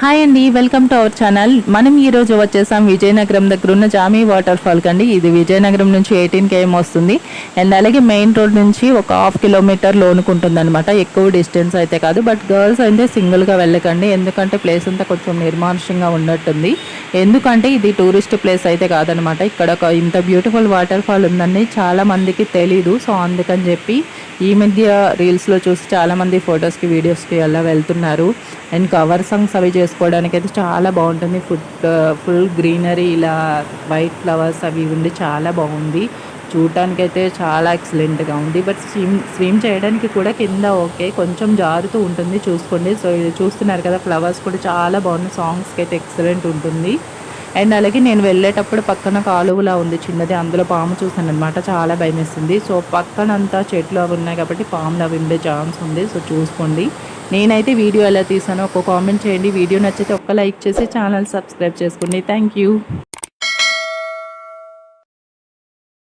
Hi అండి welcome to our channel. మనం ఈ రోజు వచ్చేసాం విజయనగరం దగ్గర ఉన్న జామీ వాటర్ ఫాల్ కండి. ఇది విజయనగరం నుంచి ఎయిటీన్ కేఎం వస్తుంది. అండ్ అలాగే మెయిన్ రోడ్ నుంచి ఒక హాఫ్ కిలోమీటర్ లోనుకుంటుంది అనమాట ఎక్కువ డిస్టెన్స్ అయితే కాదు. బట్ గర్ల్స్ అయితే సింగిల్గా వెళ్ళకండి. ఎందుకంటే ప్లేస్ అంతా కొంచెం నిర్మానుష్యంగా ఉన్నట్టుంది. ఎందుకంటే ఇది టూరిస్ట్ ప్లేస్ అయితే కాదనమాట ఇక్కడ ఒక ఇంత బ్యూటిఫుల్ వాటర్ ఫాల్ ఉందని చాలా మందికి తెలీదు. సో అందుకని చెప్పి ఈ మధ్య రీల్స్లో చూసి చాలామంది ఫొటోస్కి వీడియోస్కి అలా వెళ్తున్నారు. అండ్ కవర్ సాంగ్స్ అవి చేసుకోవడానికి అయితే చాలా బాగుంటుంది. ఫుడ్ ఫుల్ గ్రీనరీ ఇలా వైట్ ఫ్లవర్స్ అవి ఉండి చాలా బాగుంది. చూడటానికైతే చాలా ఎక్సలెంట్గా ఉంది. బట్ స్విమ్ స్విమ్ చేయడానికి కూడా కింద ఓకే కొంచెం జారుతూ ఉంటుంది చూసుకోండి. సో ఇది చూస్తున్నారు కదా ఫ్లవర్స్ కూడా చాలా బాగున్నాయి. సాంగ్స్కి అయితే ఎక్సలెంట్ ఉంటుంది. అండ్ అలాగే నేను వెళ్ళేటప్పుడు పక్కన కాలువలా ఉంది చిన్నది. అందులో పాము చూసాను అనమాట చాలా భయం వేస్తుంది సో పక్కనంతా చెట్లు అవి ఉన్నాయి కాబట్టి పాములు అవి ఉండే ఛాన్స్ ఉంది. సో చూసుకోండి. నేనైతే వీడియో ఎలా తీసానో ఒక కామెంట్ చేయండి. వీడియో నచ్చితే ఒక్క లైక్ చేసి ఛానల్ సబ్స్క్రైబ్ చేసుకోండి. Thank you.